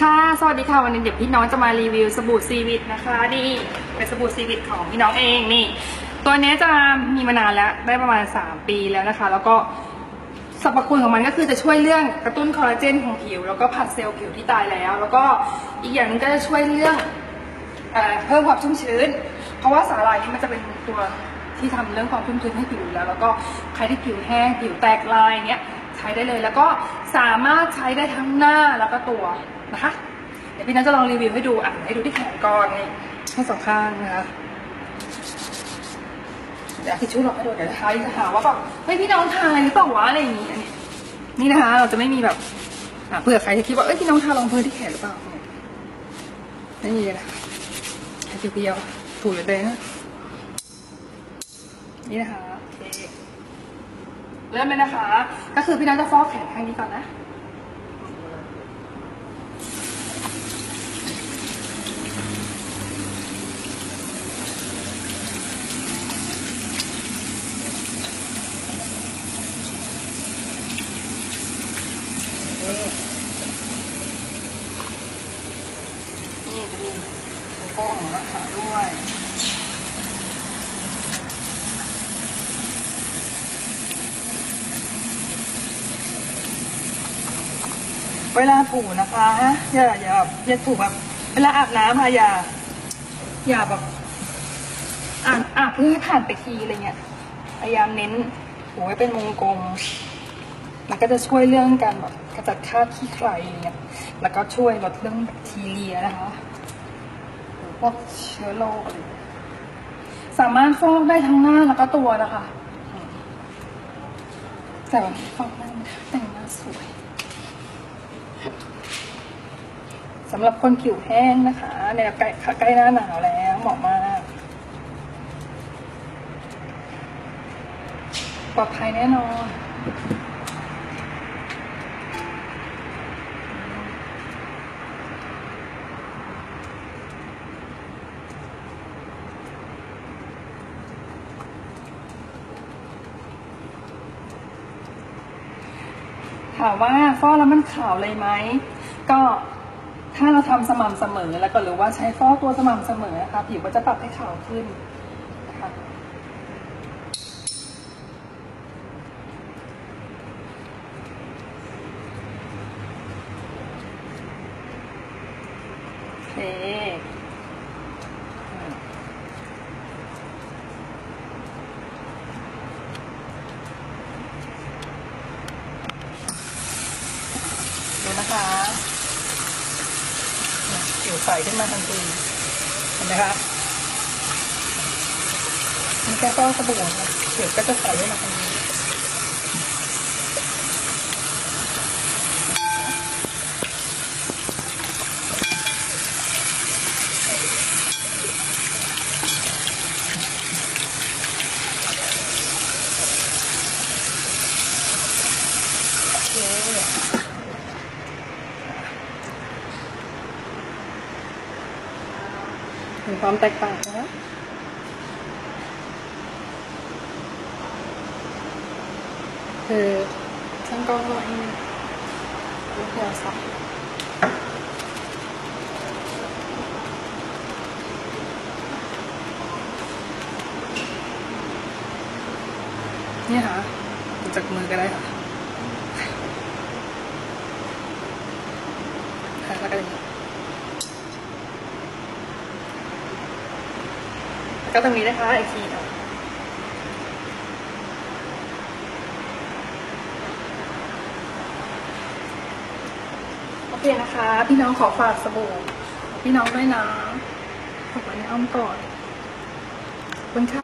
ค่ะ สวัสดีค่ะ วันนี้เดี๋ยวพี่น้องจะมารีวิวสบู่ซีวิตนะคะ นี่เป็นสบู่ซีวิตของพี่น้องเองนี่ ตัวนี้จะมีมานานแล้ว ได้ประมาณ 3 ปีแล้วนะคะ แล้วก็สรรพคุณของมันก็คือจะช่วยเรื่องกระตุ้นคอลลาเจนของผิว แล้วก็ผัดเซลล์ผิวที่ตายแล้ว แล้วก็อีกอย่างหนึงก็จะช่วยเรื่องเอเพิ่มความชุ่มชื้น เพราะว่าสาหร่ายนี่มันจะเป็นตัวที่ทำเรื่องความชุ่มชื้นให้ผิวแล้ว แล้วก็ใครที่ผิวแห้งผิวแตกลายเนี้ยใช้ได้เลย แล้วก็สามารถใช้ได้ทั้งหน้าแล้วก็ตัว นะคะ เดี๋ยวพี่นัทจะลองรีวิวให้ดูอะให้ดูที่แขนก่อนนี่ให้สองข้างนะคะเดี๋ยวทิชชู่ลงให้ดูเดี๋ยวท้ายจะหาว่าแบบเฮ้ยพี่น้องทาอะไรหรือเปล่าวะอะไรอย่างงี้อันนี้นี่นะคะ เราจะไม่มีแบบอะเผื่อใครจะคิดว่าเอ้ยพี่น้องทารองพื้นที่แขนหรือเปล่าไม่มีเลยนะคะแค่เพียวๆถูอยู่เลยนะนี่นะคะโอเคเริ่มเลยนะคะ ก็คือพี่น้องจะฟอกแขนข้างนี้ก่อนนะ นี่จะมีโลโก้ของราคาด้วยเวลาถูนะคะอย่าอย่าอย่าถูแบบเวลาอาบน้ำค่ะอย่า อย่าแบบอาอาบเพื่อผ่านไปทีอะไรเงี้ยพยายามเน้นถูให้เป็นวงกลม มันก็จะช่วยเรื่องการแบบกระจัดคราบขี้ใครอะไรเงี้ย แล้วก็ช่วยลดเรื่องแบคทีเรียนะคะหรือพวกเชื้อโรคสามารถฟอกได้ทั้งหน้าแล้วก็ตัวนะคะ แต่วันนี้ฟอกหน้าได้แต่งหน้าสวยสำหรับคนผิวแห้งนะคะเนี่ยใกล้ใกล้หน้าหนาวแล้วเหมาะมากปลอดภัยแน่นอน ถามว่าฟอกแล้วมันขาวเลยไหมก็ถ้าเราทำสม่ำเสมอแล้วก็หรือว่าใช้ฟอกตัวสม่ำเสมอนะคะผิวก็จะปรับให้ขาวขึ้นนะคะ โอเคอืมดูนะคะ เนี่ขึ้นมาทันทีเห็นไหมคะมันแค่ต้องสบู่นะผิวก็จะใสขึ้นมาทันทีเมีความแตกต่างนะคือช่างกล้องเราเองลูกเดียวสับนี่ค่ะจากมือก็ได้ค่ะแล้วก็อย่างนี้แล้ว ก็ตรงนี้นะคะอีกทีค่ะโอเคนะคะ พี่น้องขอฝากสบู่พี่น้องด้วยนะฝากไว้ในอ้อมกอดขอบคุณค่ะ